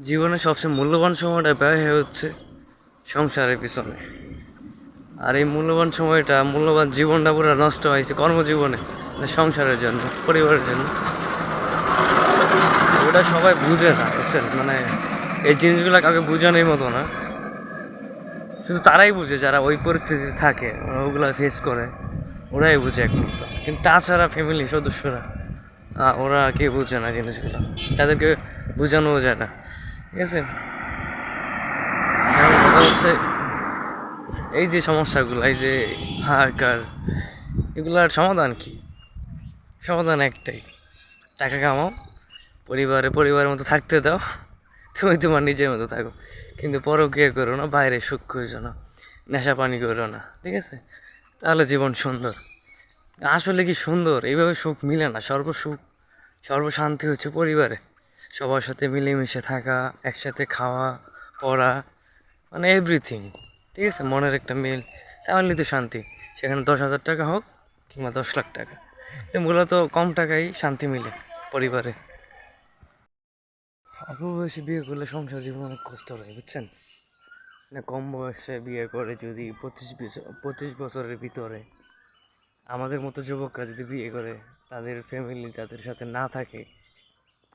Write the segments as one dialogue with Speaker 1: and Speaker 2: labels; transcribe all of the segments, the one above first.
Speaker 1: জীবনে সবচেয়ে মূল্যবান সময়টা ব্যয় হয়ে হচ্ছে সংসারের পিছনে। আর এই মূল্যবান সময়টা, মূল্যবান জীবনটা পুরো নষ্ট হয়েছে কর্মজীবনে মানে সংসারের জন্য, পরিবারের জন্য। ওটা সবাই বুঝে না, বুঝছেন? মানে এই জিনিসগুলো কাউকে বোঝানোর মতো না। শুধু তারাই বুঝে যারা ওই পরিস্থিতিতে থাকে ওগুলো ফেস করে। ওরাই বুঝে একমাত্র। কিন্তু তাছাড়া ফ্যামিলি সদস্যরা ওরা কে বুঝে না জিনিসগুলো। তাদেরকে বোঝানোও যায় না। ঠিক আছে? কথা হচ্ছে এই যে সমস্যাগুলো, এই যে হাহাকার, এগুলার সমাধান কি? সমাধান একটাই, টাকা কামাও, পরিবারে পরিবারের মতো থাকতে দাও, তুমি তোমার নিজের মতো থাকো, কিন্তু পরকীয়া করো না, বাইরে সুখ খুঁজো না, নেশা পানি করো না, ঠিক আছে? তাহলে জীবন সুন্দর। আসলে কি সুন্দর? এইভাবে সুখ মিলে না, সর্বসুখ, সর্বশান্তি হচ্ছে পরিবারে। সবার সাথে মিলেমিশে থাকা, একসাথে খাওয়া, পড়া মানে এভরিথিং ঠিক আছে? মনের একটা মিল। তাহলেই তো শান্তি। সেখানে দশ হাজার টাকা হোক কিংবা দশ লাখ টাকা। তো মূলত কম টাকাই শান্তি মিলে পরিবারে। অল্প বয়সে বিয়ে করলে সংসার জীবন অনেক কষ্ট হয়, বুঝছেন? না কম বয়সে বিয়ে করে যদি পঁচিশ পঁচিশ বছরের ভিতরে আমাদের মতো যুবকরা যদি বিয়ে করে, তাদের ফ্যামিলি তাদের সাথে না থাকে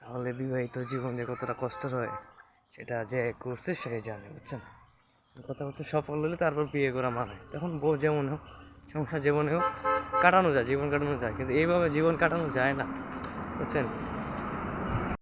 Speaker 1: তাহলে বিবাহিত জীবন যে কতটা কষ্ট হয়, সেটা যে করছে সে জানে, বুঝছেন? কথা বলতে সফল হলে তারপর বিয়ে করা মানে। তখন বউ যেমন হোক, সংসার জীবনেও হোক, কাটানো যায়, জীবন কাটানো যায়। কিন্তু এইভাবে জীবন কাটানো যায় না, বুঝছেন?